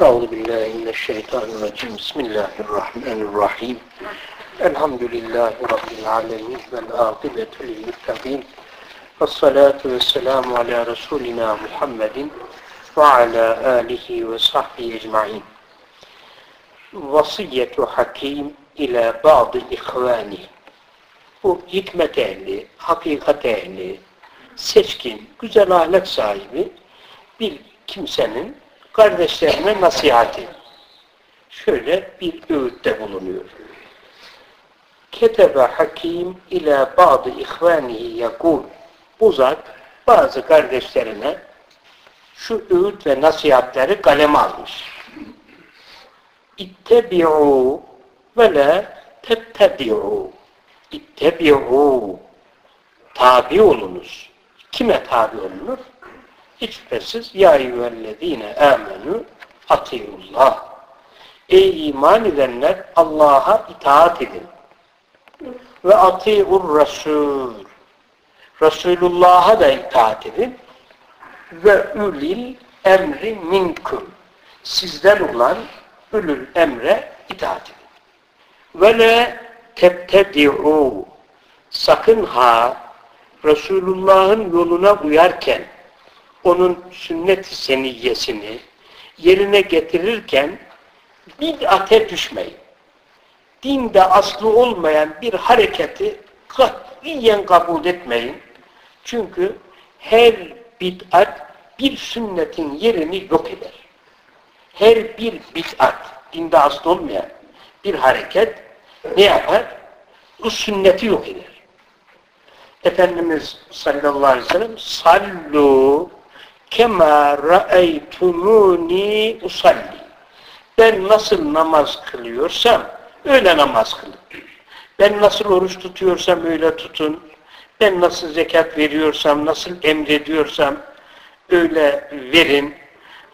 Euzu billahi mineşşeytanirracim. Bismillahirrahmanirrahim. Elhamdülillahi rabbil alamin vel akibetu lil muttaqin. Ves salatu vesselamu ala resulina Muhammedin ve ala alihi ve sahbihi ecmaîn. Vasiyetu hakim ila ba'd ihvani. Bu hikmet ehli, hakikat ehli, seçkin, güzel ahlak sahibi bir kimsenin kardeşlerine nasihati. Şöyle bir öğütte bulunuyor. Ketebe hakim ila bazı ihvanihi yakul. Bu zat bazı kardeşlerine şu öğüt ve nasihatleri kaleme almış. İttebi'u ve la tettebi'u. İttebi'u. Tabi olunuz. Kime tabi olunur? Hiç şüphesiz ya eyyühellezine amenu atiyullah. Ey iman edenler Allah'a itaat edin. Ve ati'ur Resul. Resulullah'a da itaat edin. Ve ulil emri minkum. Sizden olan ülül emre itaat edin. Ve le tebtedi'u. Sakın ha Resulullah'ın yoluna uyarken onun sünnet-i seniyyesini yerine getirirken bid'ate düşmeyin. Dinde aslı olmayan bir hareketi katiyen kabul etmeyin. Çünkü her bid'at bir sünnetin yerini yok eder. Her bir bid'at, dinde aslı olmayan bir hareket ne yapar? O sünneti yok eder. Efendimiz sallallahu aleyhi ve sellem sallu kema ra'eytumuni usalli. Ben nasıl namaz kılıyorsam öyle namaz kılın. Ben nasıl oruç tutuyorsam öyle tutun. Ben nasıl zekat veriyorsam, nasıl emrediyorsam öyle verin.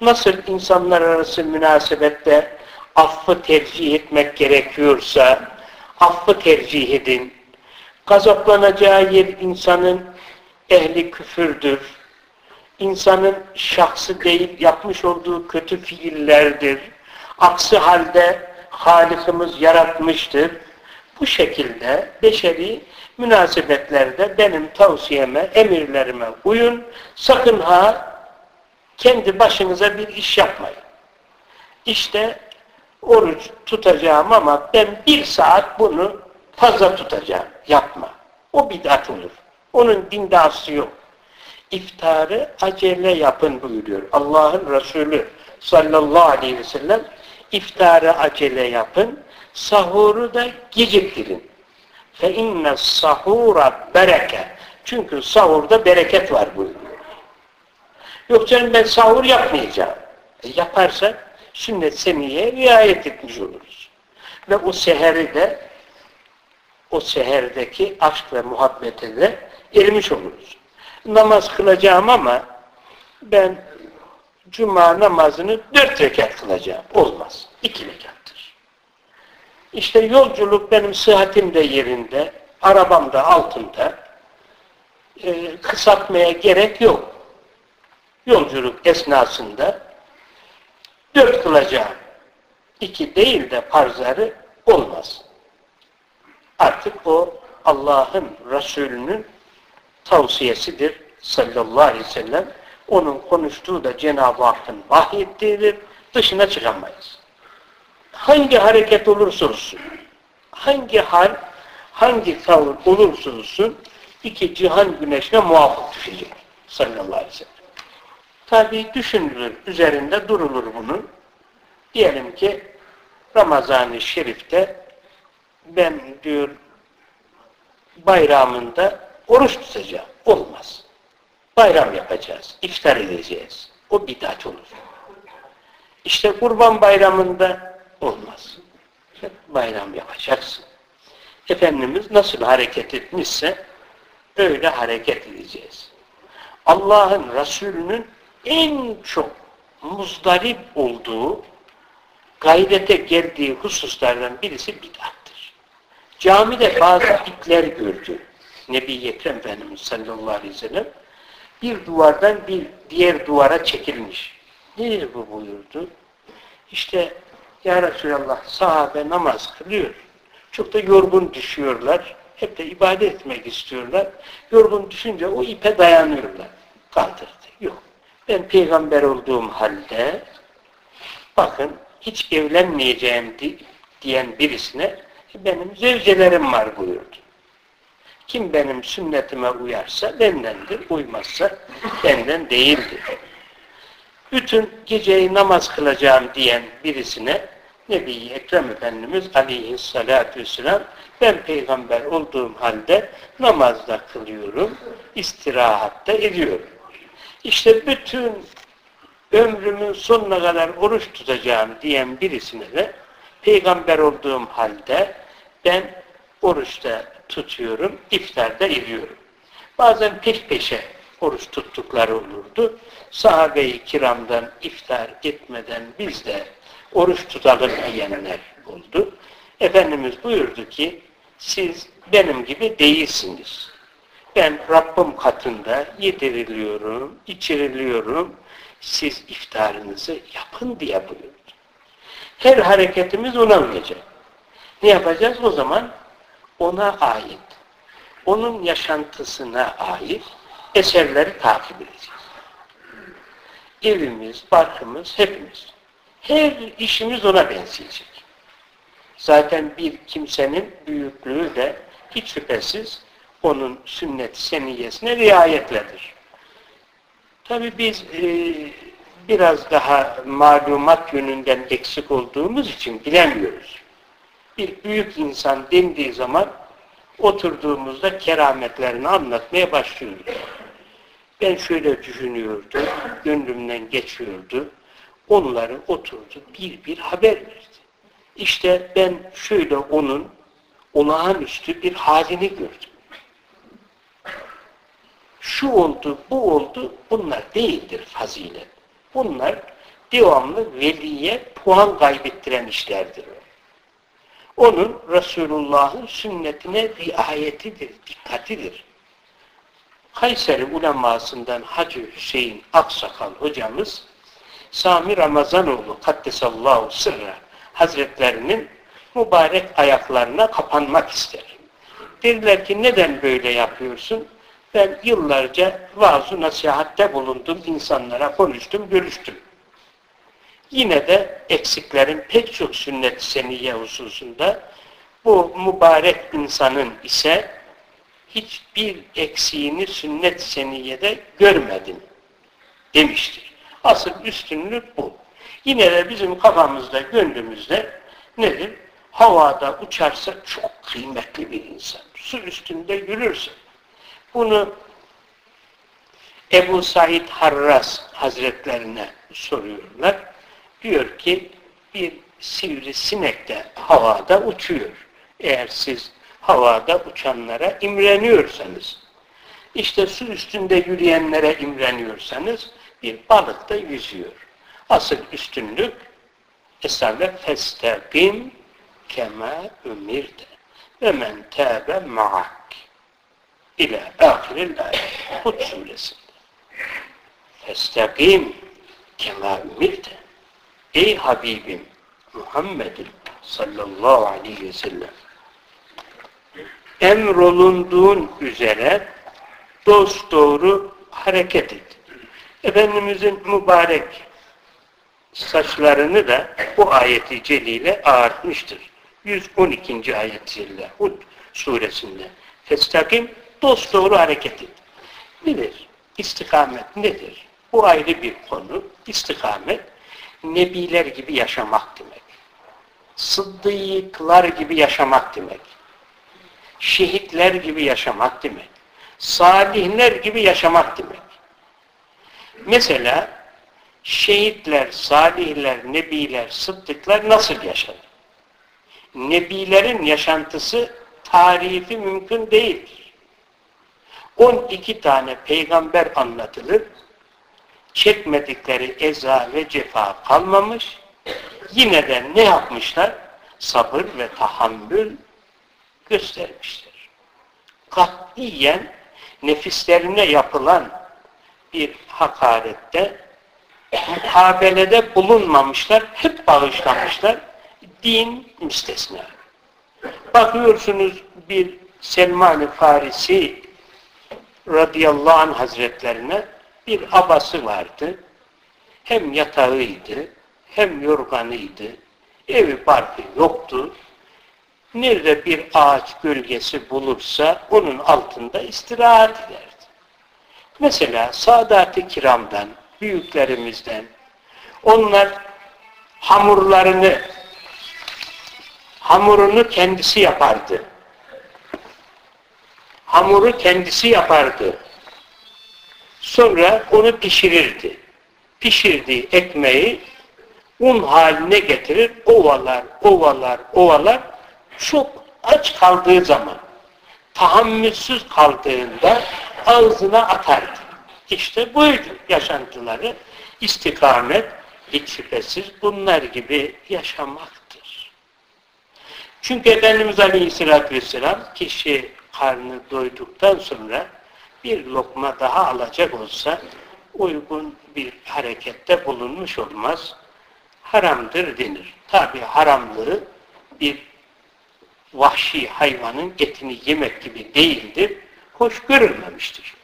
Nasıl insanlar arası münasebette affı tercih etmek gerekiyorsa affı tercih edin. Gazaplanacağı yer insanın ehli küfürdür insanın şahsı değil yapmış olduğu kötü fiillerdir. Aksi halde Halikimiz yaratmıştır. Bu şekilde beşeri münasebetlerde benim tavsiyeme, emirlerime uyun. Sakın ha kendi başınıza bir iş yapmayın. İşte oruç tutacağım ama ben bir saat bunu fazla tutacağım. Yapma. O bid'at olur. Onun dinde aslı yok iftarı acele yapın buyuruyor. Allah'ın Resulü sallallahu aleyhi ve sellem iftarı acele yapın, sahuru da geciktirin. Fe inne sahura bereke. Çünkü sahurda bereket var buyuruyor. Yok canım ben sahur yapmayacağım. E yaparsa sünnet seniye riayet etmiş oluruz. Ve o seheri de o seherdeki aşk ve muhabbete de ermiş oluruz namaz kılacağım ama ben cuma namazını dört rekat kılacağım. Olmaz. İki rekattır. İşte yolculuk benim sıhhatim de yerinde, arabam da altında. E, kısaltmaya gerek yok. Yolculuk esnasında dört kılacağım. İki değil de farzları olmaz. Artık o Allah'ın Resulü'nün tavsiyesidir sallallahu aleyhi ve sellem. Onun konuştuğu da Cenab-ı Hakk'ın vahyettiğidir. Dışına çıkamayız. Hangi hareket olursa hangi hal, hangi tavır olursa iki cihan güneşine muvaffak düşecek sallallahu aleyhi ve sellem. Tabi düşünülür, üzerinde durulur bunun. Diyelim ki Ramazan-ı Şerif'te ben diyor bayramında Oruç tutacağım. Olmaz. Bayram yapacağız. iftar edeceğiz. O bidat olur. İşte kurban bayramında olmaz. Bayram yapacaksın. Efendimiz nasıl hareket etmişse öyle hareket edeceğiz. Allah'ın Resulü'nün en çok muzdarip olduğu gayrete geldiği hususlardan birisi bid'attır. Camide bazı itler gördü. Nebi Ekrem Efendimiz sallallahu aleyhi ve sellem bir duvardan bir diğer duvara çekilmiş. Nedir bu buyurdu? İşte Ya Resulallah sahabe namaz kılıyor. Çok da yorgun düşüyorlar. Hep de ibadet etmek istiyorlar. Yorgun düşünce o ipe dayanıyorlar. Kaldırdı. Yok. Ben peygamber olduğum halde bakın hiç evlenmeyeceğim diyen birisine benim zevcelerim var buyurdu. Kim benim sünnetime uyarsa bendendir, uymazsa benden değildir. Bütün geceyi namaz kılacağım diyen birisine Nebi Ekrem Efendimiz aleyhissalatü vesselam ben peygamber olduğum halde namazda kılıyorum, istirahatta ediyorum. İşte bütün ömrümün sonuna kadar oruç tutacağım diyen birisine de peygamber olduğum halde ben oruçta tutuyorum, iftarda ediyorum. Bazen peş peşe oruç tuttukları olurdu. Sahabe-i kiramdan iftar etmeden biz de oruç tutalım diyenler oldu. Efendimiz buyurdu ki siz benim gibi değilsiniz. Ben Rabbim katında yediriliyorum, içiriliyorum. Siz iftarınızı yapın diye buyurdu. Her hareketimiz ona uyacak. Ne yapacağız? O zaman ona ait, onun yaşantısına ait eserleri takip edeceğiz. Evimiz, barkımız, hepimiz. Her işimiz ona benzeyecek. Zaten bir kimsenin büyüklüğü de hiç şüphesiz onun sünnet seniyesine riayetledir. Tabi biz e, biraz daha malumat yönünden eksik olduğumuz için bilemiyoruz. Bir büyük insan dendiği zaman oturduğumuzda kerametlerini anlatmaya başlıyoruz. Ben şöyle düşünüyordum, gönlümden geçiyordu. Onları oturdu, bir bir haber verdi. İşte ben şöyle onun olağanüstü bir halini gördüm. Şu oldu, bu oldu, bunlar değildir fazilet. Bunlar devamlı veliye puan kaybettiren işlerdir. Onun Resulullah'ın sünnetine riayetidir, dikkatidir. Kayseri ulemasından Hacı Hüseyin Aksakal hocamız Sami Ramazanoğlu Kaddesallahu Sırra Hazretlerinin mübarek ayaklarına kapanmak ister. Derler ki neden böyle yapıyorsun? Ben yıllarca vaaz nasihatte bulundum, insanlara konuştum, görüştüm. Yine de eksiklerin pek çok sünnet seniye hususunda bu mübarek insanın ise hiçbir eksiğini sünnet seniyede görmedim demiştir. Asıl üstünlük bu. Yine de bizim kafamızda, gönlümüzde nedir? Havada uçarsa çok kıymetli bir insan. Su üstünde yürürse. Bunu Ebu Said Harras Hazretlerine soruyorlar. Diyor ki bir sivrisinek de havada uçuyor. Eğer siz havada uçanlara imreniyorsanız, işte su üstünde yürüyenlere imreniyorsanız bir balık da yüzüyor. Asıl üstünlük Estağfirullah festaqim kema ümirde ve men tâbe ma'ak ile ahiril ayet. Hud suresinde. Festaqim kema ümirde Ey Habibim Muhammed'in sallallahu aleyhi ve sellem emrolunduğun üzere dost doğru hareket et. Efendimizin mübarek saçlarını da bu ayeti celile ağartmıştır. 112. ayet celile Hud suresinde. Festakim dost doğru hareket et. Nedir? İstikamet nedir? Bu ayrı bir konu. İstikamet nebiler gibi yaşamak demek. Sıddıklar gibi yaşamak demek. Şehitler gibi yaşamak demek. Salihler gibi yaşamak demek. Mesela şehitler, salihler, nebiler, sıddıklar nasıl yaşadı? Nebilerin yaşantısı tarifi mümkün değildir. 12 tane peygamber anlatılır. Çekmedikleri eza ve cefa kalmamış. Yine de ne yapmışlar? Sabır ve tahammül göstermişler. Katiyen nefislerine yapılan bir hakarette mukabelede bulunmamışlar, hep bağışlamışlar. Din müstesna. Bakıyorsunuz bir Selman-ı Farisi radıyallahu anh hazretlerine bir abası vardı. Hem yatağıydı, hem yorganıydı. Evi barkı yoktu. Nerede bir ağaç gölgesi bulursa onun altında istirahat ederdi. Mesela Sadat-ı Kiram'dan, büyüklerimizden onlar hamurlarını hamurunu kendisi yapardı. Hamuru kendisi yapardı. Sonra onu pişirirdi. Pişirdiği ekmeği un haline getirir, ovalar, ovalar, ovalar. Çok aç kaldığı zaman, tahammülsüz kaldığında ağzına atardı. İşte buydu yaşantıları. istikamet hiç şüphesiz bunlar gibi yaşamaktır. Çünkü Efendimiz Aleyhisselatü Vesselam kişi karnı doyduktan sonra bir lokma daha alacak olsa uygun bir harekette bulunmuş olmaz. Haramdır denir. Tabi haramlığı bir vahşi hayvanın etini yemek gibi değildir. Hoş görülmemiştir.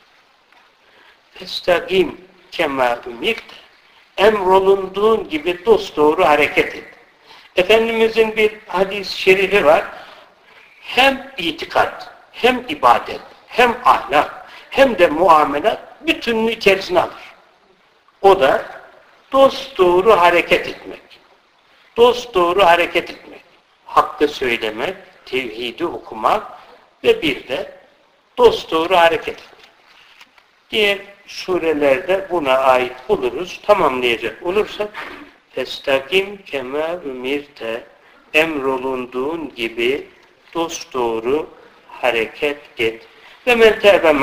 Festagim kema ümirte emrolunduğun gibi dosdoğru hareket et. Efendimizin bir hadis-i şerifi var. Hem itikat, hem ibadet, hem ahlak, hem de muamelat bütününü içerisine alır. O da dost doğru hareket etmek. Dost doğru hareket etmek. Hakkı söylemek, tevhidi okumak ve bir de dost doğru hareket etmek. Diğer surelerde buna ait buluruz. Tamamlayacak olursak Festakim kema ümirte emrolunduğun gibi dost doğru hareket et. Ve men tebe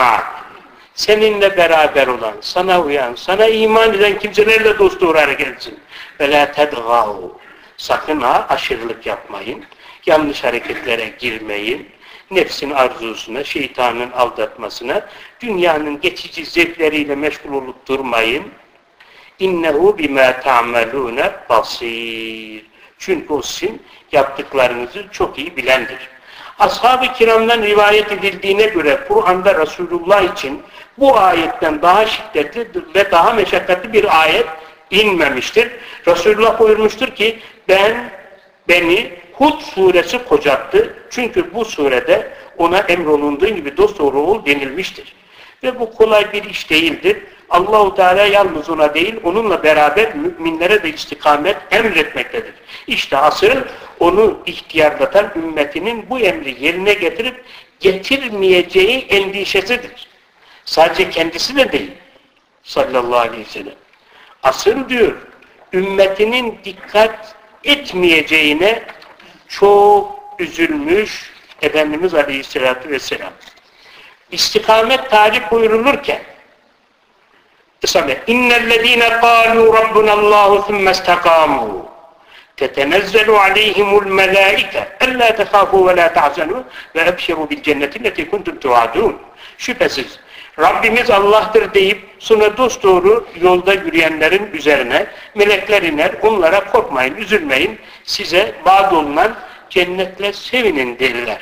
seninle beraber olan, sana uyan, sana iman eden kimselerle dost hareket etsin. Ve la tedgâv. Sakın ha aşırılık yapmayın. Yanlış hareketlere girmeyin nefsin arzusuna, şeytanın aldatmasına, dünyanın geçici zevkleriyle meşgul olup durmayın. İnnehu bima ta'melune basir. Çünkü o sizin yaptıklarınızı çok iyi bilendir. Ashab-ı kiramdan rivayet edildiğine göre Kur'an'da Resulullah için bu ayetten daha şiddetli ve daha meşakkatli bir ayet inmemiştir. Resulullah buyurmuştur ki ben beni Hud suresi kocattı. Çünkü bu surede ona emrolunduğu gibi dosdoğru ol denilmiştir. Ve bu kolay bir iş değildir. Allahu Teala yalnız ona değil, onunla beraber müminlere de istikamet emretmektedir. İşte asıl onu ihtiyarlatan ümmetinin bu emri yerine getirip getirmeyeceği endişesidir. Sadece kendisi de değil. Sallallahu aleyhi ve sellem. Asıl diyor, ümmetinin dikkat etmeyeceğine çok üzülmüş Efendimiz Aleyhisselatü Vesselam. İstikamet tarif buyurulurken اِنَّ الَّذ۪ينَ قَالُوا رَبُّنَ اللّٰهُ ثُمَّ اسْتَقَامُوا تَتَنَزَّلُ عَلَيْهِمُ الْمَلَائِكَةِ أَلَّا تَخَافُوا وَلَا تَحْزَنُوا وَأَبْشِرُوا بِالْجَنَّةِ الَّتِي كُنْتُمْ تُوَعَدُونَ Şüphesiz Rabbimiz Allah'tır deyip sonra dosdoğru yolda yürüyenlerin üzerine melekler iner, onlara korkmayın, üzülmeyin, size vaat olunan cennetle sevinin derler.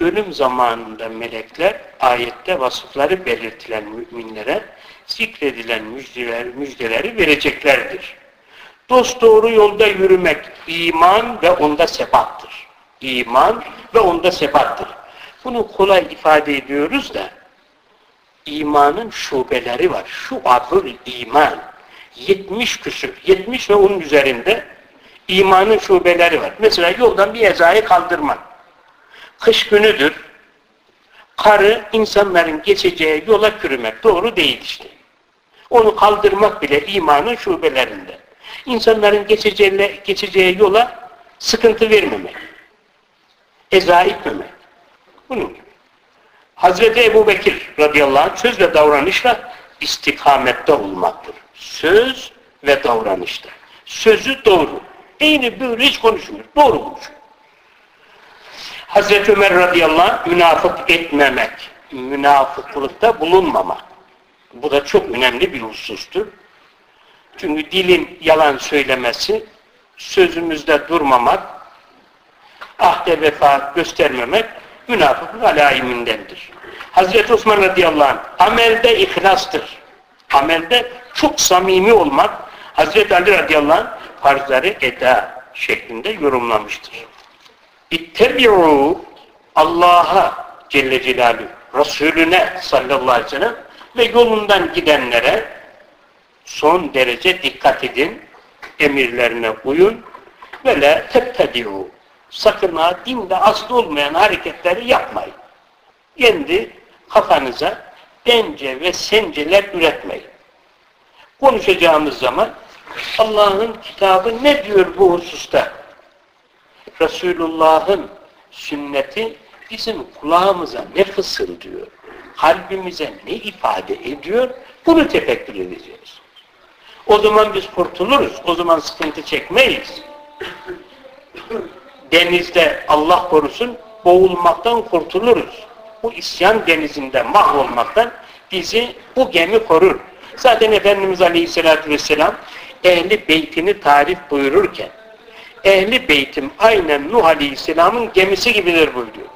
Ölüm zamanında melekler ayette vasıfları belirtilen müminlere zikredilen müjdeler, müjdeleri vereceklerdir. Dost doğru yolda yürümek iman ve onda sebattır. İman ve onda sebattır. Bunu kolay ifade ediyoruz da imanın şubeleri var. Şu adlı iman. 70 küsür, 70 ve onun üzerinde imanın şubeleri var. Mesela yoldan bir ezayı kaldırmak. Kış günüdür. Karı insanların geçeceği yola kürümek. Doğru değil işte. Onu kaldırmak bile imanın şubelerinde. İnsanların geçeceği, geçeceği yola sıkıntı vermemek. Eza etmemek. Bunun gibi. Hazreti Ebu Bekir radıyallahu anh söz ve davranışla istikamette olmaktır. Söz ve davranışta. Sözü doğru. Eyni böyle hiç konuşmuyor. Doğru konuşuyor. Hazreti Ömer radıyallahu anh münafık etmemek, münafıklıkta bulunmamak. Bu da çok önemli bir husustur. Çünkü dilin yalan söylemesi, sözümüzde durmamak, ahde vefa göstermemek münafıklık alaimindendir. Hazreti Osman radıyallahu anh amelde ihlastır. Amelde çok samimi olmak Hazreti Ali radıyallahu anh farzları eda şeklinde yorumlamıştır. İttebi'u Allah'a Celle Celaluhu Resulüne sallallahu aleyhi ve sellem ve yolundan gidenlere son derece dikkat edin, emirlerine uyun ve la tettedi'u sakın ha dinde aslı olmayan hareketleri yapmayın. Kendi kafanıza bence ve senceler üretmeyin. Konuşacağımız zaman Allah'ın kitabı ne diyor bu hususta? Resulullah'ın sünneti bizim kulağımıza ne fısıldıyor? Kalbimize ne ifade ediyor? Bunu tefekkür edeceğiz. O zaman biz kurtuluruz. O zaman sıkıntı çekmeyiz. Denizde Allah korusun boğulmaktan kurtuluruz. Bu isyan denizinde mahvolmaktan bizi bu gemi korur. Zaten Efendimiz Aleyhisselatü Vesselam ehli beytini tarif buyururken ehli beytim aynen Nuh Aleyhisselam'ın gemisi gibidir buyuruyor.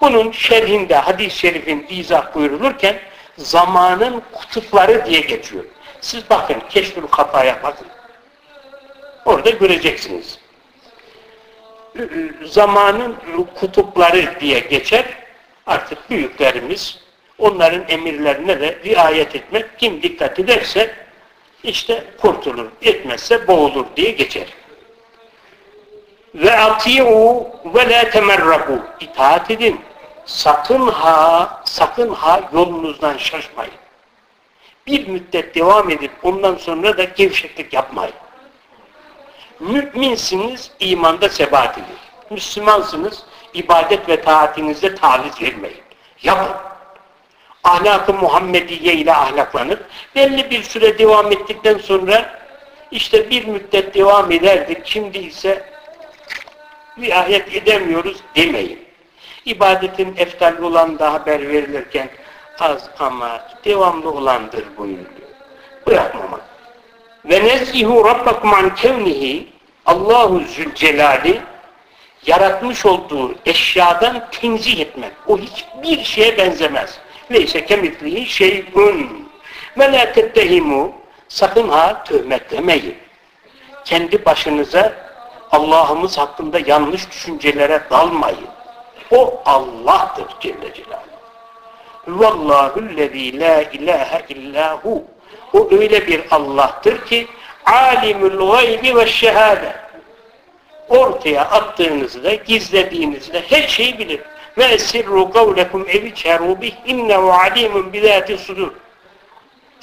Bunun şerhinde hadis-i şerifin izah buyurulurken zamanın kutupları diye geçiyor. Siz bakın keşfül kafaya bakın. Orada göreceksiniz. Zamanın kutupları diye geçer. Artık büyüklerimiz onların emirlerine de riayet etmek kim dikkat ederse işte kurtulur. Etmezse boğulur diye geçer. Ve ati'u ve la temerrabu. İtaat edin. Sakın ha, sakın ha yolunuzdan şaşmayın. Bir müddet devam edip ondan sonra da gevşeklik yapmayın. Müminsiniz, imanda sebat edin. Müslümansınız, ibadet ve taatinizde taviz vermeyin. Yapın. Ahlak-ı Muhammediye ile ahlaklanıp belli bir süre devam ettikten sonra işte bir müddet devam ederdik. Şimdi ise riayet edemiyoruz demeyin. İbadetin eftal olan da haber verilirken az ama devamlı olandır buyuruyor. Bırakmamak. Ve nezzihu rabbakum an kevnihi Allahu Zülcelali yaratmış olduğu eşyadan tenzih etmek. O hiçbir şeye benzemez. Neyse kemitliği şeyun. Ve la tettehimu sakın ha töhmet demeyin. Kendi başınıza Allah'ımız hakkında yanlış düşüncelere dalmayın. O Allah'tır Celle Celaluhu. Vallahu'llezî la ilahe illahu. O öyle bir Allah'tır ki alimul gaybi ve şehade. Ortaya attığınızda, gizlediğinizde her şeyi bilir. Ve esirru kavlekum evi çeru bih innehu alimun bizâti sudur.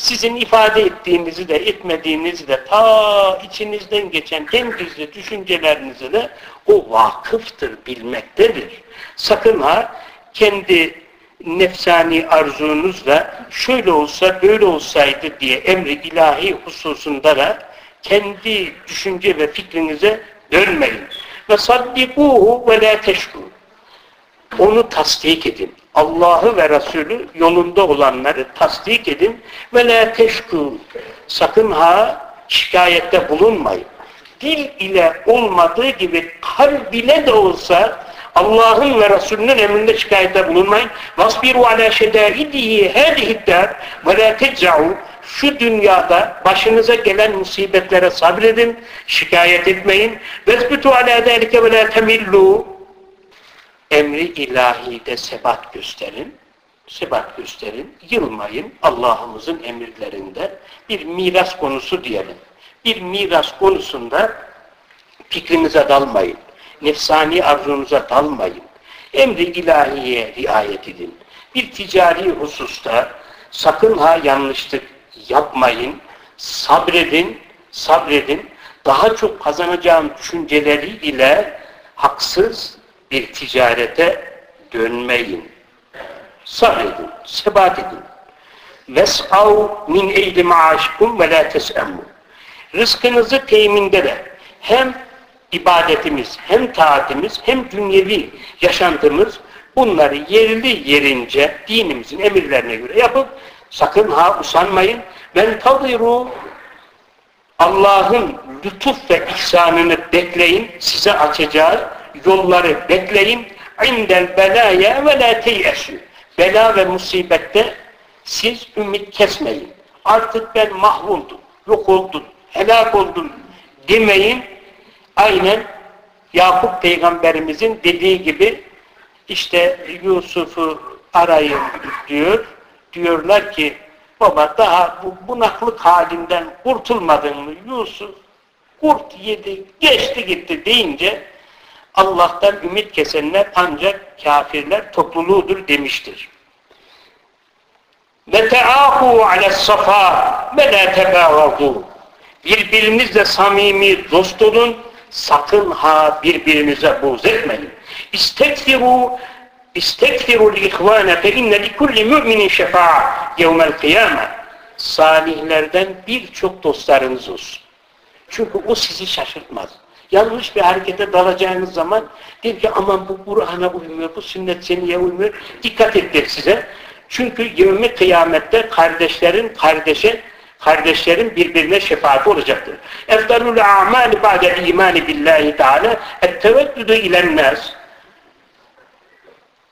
Sizin ifade ettiğinizi de etmediğinizi de ta içinizden geçen en gizli düşüncelerinizi de o vakıftır, bilmektedir. Sakın ha kendi nefsani arzunuzla şöyle olsa böyle olsaydı diye emri ilahi hususunda da kendi düşünce ve fikrinize dönmeyin. Ve saddikuhu ve la teşkur. Onu tasdik edin. Allah'ı ve Resulü yolunda olanları tasdik edin ve la teşkur. Sakın ha şikayette bulunmayın. Dil ile olmadığı gibi kalb ile de olsa Allah'ın ve Resulünün emrinde şikayette bulunmayın. Vasbiru ala şedaidihi hâdihidder ve la tecza'u şu dünyada başınıza gelen musibetlere sabredin, şikayet etmeyin. Vesbutu ala zâlike ve la temillu emri ilahide sebat gösterin. Sebat gösterin. Yılmayın Allah'ımızın emirlerinde. Bir miras konusu diyelim. Bir miras konusunda fikrinize dalmayın. Nefsani arzunuza dalmayın. Emri ilahiye riayet edin. Bir ticari hususta sakın ha yanlışlık yapmayın. Sabredin, sabredin. Daha çok kazanacağım düşünceleri ile haksız bir ticarete dönmeyin. Sabredin, sebat edin. Ves'av min eyli maaşikum ve la tes'emmu. Rızkınızı teminde de hem ibadetimiz, hem taatimiz, hem dünyevi yaşantımız bunları yerli yerince dinimizin emirlerine göre yapıp Sakın ha usanmayın. Ben tadiru Allah'ın lütuf ve ihsanını bekleyin. Size açacağı yolları bekleyin. İndel belaya ve la teyesu. Bela ve musibette siz ümit kesmeyin. Artık ben mahvoldum, yok oldum, helak oldum demeyin. Aynen Yakup peygamberimizin dediği gibi işte Yusuf'u arayın diyor. Diyorlar ki baba daha bu bunaklık halinden kurtulmadın mı Yusuf? Kurt yedi, geçti gitti deyince Allah'tan ümit kesenler ancak kafirler topluluğudur demiştir. Ve teâhû ale's-safâ ve lâ tebâgâdû. Birbirinizle samimi dost olun, sakın ha birbirinize buğz etmeyin. İstekfirû İstekfirul ihvâne fe inne li kulli müminin şefâ'a yevmel kıyâme. Salihlerden birçok dostlarınız olsun. Çünkü o sizi şaşırtmaz. Yanlış bir harekete dalacağınız zaman der ki aman bu Kur'an'a uymuyor, bu sünnet seniye uymuyor. Dikkat et size. Çünkü yevmi kıyamette kardeşlerin kardeşe kardeşlerin birbirine şefaati olacaktır. Efdalul a'mali ba'de imani billahi teala etteveddüdü ilennâs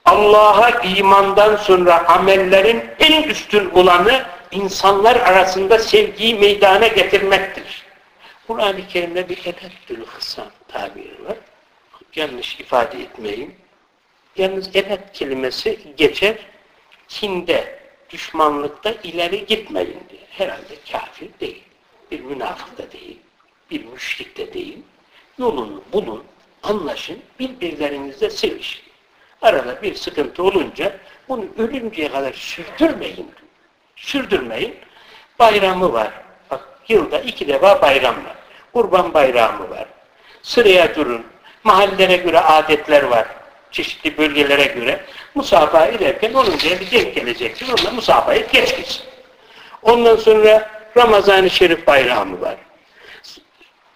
Allah'a imandan sonra amellerin en üstün olanı insanlar arasında sevgiyi meydana getirmektir. Kur'an-ı Kerim'de bir edettül hısam tabiri var. Yanlış ifade etmeyin. Yalnız edet kelimesi geçer, kinde, düşmanlıkta ileri gitmeyin diye. Herhalde kafir değil, bir münafık da değil, bir müşrik de değil. Yolunu bulun, anlaşın, birbirlerinizle sevişin. Arada bir sıkıntı olunca bunu ölünceye kadar sürdürmeyin. Sürdürmeyin. Bayramı var. Bak yılda iki defa bayram var. Kurban bayramı var. Sıraya durun. Mahallelere göre adetler var. Çeşitli bölgelere göre. Musafaha ederken oluncaya bir denk geleceksin. Onunla musafayı geç gitsin. Ondan sonra Ramazan-ı Şerif bayramı var.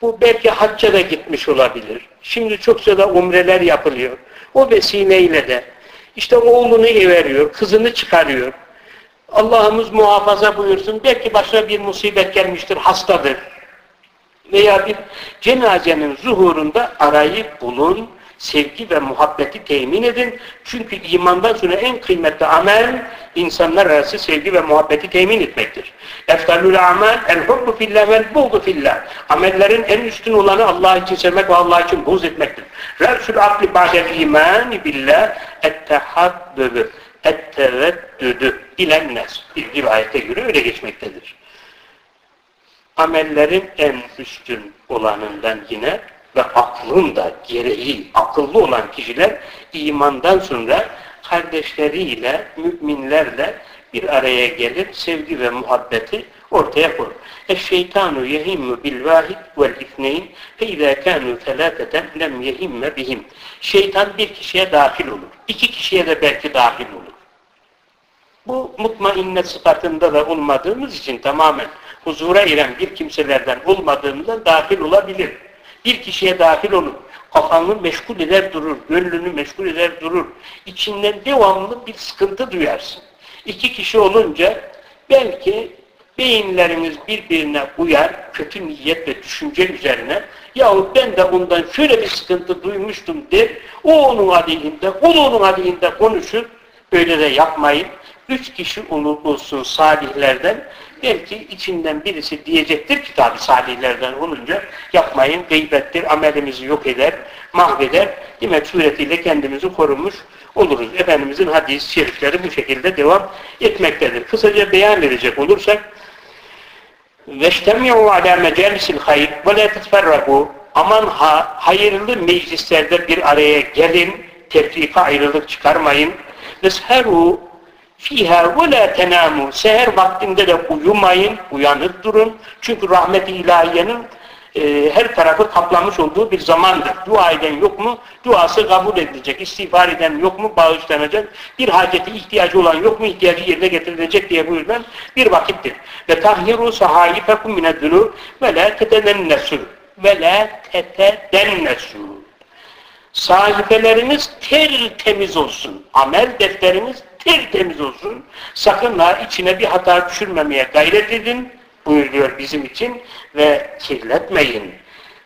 Bu belki hacca da gitmiş olabilir. Şimdi çokça da umreler yapılıyor. O vesileyle de işte oğlunu veriyor, kızını çıkarıyor. Allah'ımız muhafaza buyursun. Belki başına bir musibet gelmiştir, hastadır. Veya bir cenazenin zuhurunda arayıp bulun, sevgi ve muhabbeti temin edin. Çünkü imandan sonra en kıymetli amel insanlar arası sevgi ve muhabbeti temin etmektir. Eftalul amel el hubbu fillah vel buğdu fillah. Amellerin en üstün olanı Allah için sevmek ve Allah için buğz etmektir. Re'sul akli ba'del imani billah ettehaddüdü etteveddüdü ilennes. Bir rivayete göre öyle geçmektedir. Amellerin en üstün olanından yine ve aklın da gereği, akıllı olan kişiler imandan sonra kardeşleriyle, müminlerle bir araya gelir, sevgi ve muhabbeti ortaya koyur. Eşşeytanu yehimmu bil vahid vel ifneyn fe izâ kânû felâfeten lem yehimme bihim. Şeytan bir kişiye dahil olur. İki kişiye de belki dahil olur. Bu mutmainne sıfatında da olmadığımız için tamamen huzura eren bir kimselerden olmadığımızda dahil olabilir. Bir kişiye dahil olur. Kafanı meşgul eder durur, gönlünü meşgul eder durur. İçinden devamlı bir sıkıntı duyarsın. İki kişi olunca belki beyinleriniz birbirine uyar, kötü niyet ve düşünce üzerine yahut ben de bundan şöyle bir sıkıntı duymuştum der, o onun adilinde, o onun adilinde konuşur, öyle de yapmayın. Üç kişi olsun salihlerden, belki içinden birisi diyecektir ki tabi salihlerden olunca yapmayın, gıybettir, amelimizi yok eder, mahveder, demek suretiyle kendimizi korumuş oluruz. Efendimizin hadis-i şerifleri bu şekilde devam etmektedir. Kısaca beyan edecek olursak وَاجْتَمِعُوا عَلَى مَجَالِسِ الْخَيْرِ وَلَا تَتْفَرَّقُوا Aman ha, hayırlı meclislerde bir araya gelin, tefrika ayrılık çıkarmayın. وَسْهَرُوا fiha ve la tenamu. Seher vaktinde de uyumayın, uyanık durun. Çünkü rahmet-i ilahiyenin e, her tarafı kaplamış olduğu bir zamandır. Dua eden yok mu? Duası kabul edilecek. İstiğfar eden yok mu? Bağışlanacak. Bir haceti ihtiyacı olan yok mu? İhtiyacı yerine getirilecek diye buyurulan bir vakittir. Ve tahhiru sahayifekum minedünür ve la tetenennesür ve la tetedennesür. Sahifeleriniz tertemiz olsun. Amel defteriniz tertemiz olsun. Sakın ha içine bir hata düşürmemeye gayret edin buyuruyor bizim için ve kirletmeyin.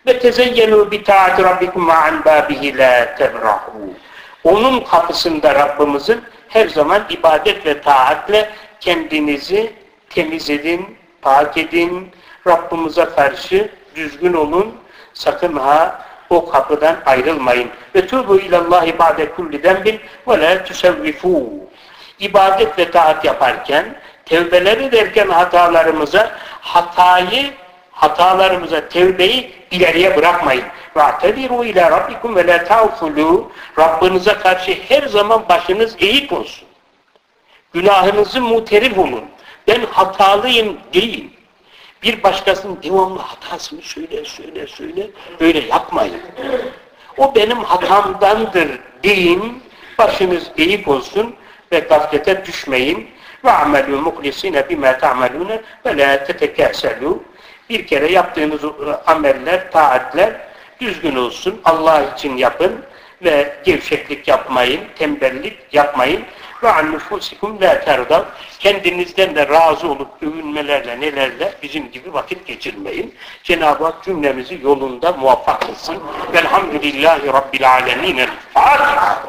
Ve tezeyyenu bi taati rabbikum ma'an babihi la tebrahu. Onun kapısında Rabbimizin her zaman ibadet ve taatle kendinizi temiz edin, pak edin, Rabbimize karşı düzgün olun, sakın ha o kapıdan ayrılmayın. Ve tubu ilallahi ba'de kulli dembin ve la tusevvifu İbadet ve taat yaparken, tevbeler ederken hatalarımıza, hatayı, hatalarımıza tevbeyi ileriye bırakmayın. وَاَعْتَذِرُوا اِلَى رَبِّكُمْ وَلَا تَعْفُلُوا Rabbinize karşı her zaman başınız eğik olsun. Günahınızı muterif olun. Ben hatalıyım değil. Bir başkasının devamlı hatasını söyle, söyle, söyle. Böyle yapmayın. O benim hatamdandır deyin. Başınız eğik olsun ve gaflete düşmeyin. Ve amelû muhlisine bimâ ta'melûne ve lâ tetekâselû. Bir kere yaptığınız ameller, taatler düzgün olsun. Allah için yapın ve gevşeklik yapmayın, tembellik yapmayın. Ve an nufusikum la terdav. Kendinizden de razı olup övünmelerle nelerle bizim gibi vakit geçirmeyin. Cenab-ı Hak cümlemizi yolunda muvaffak kılsın. Velhamdülillahi Rabbil alemin. Fatiha.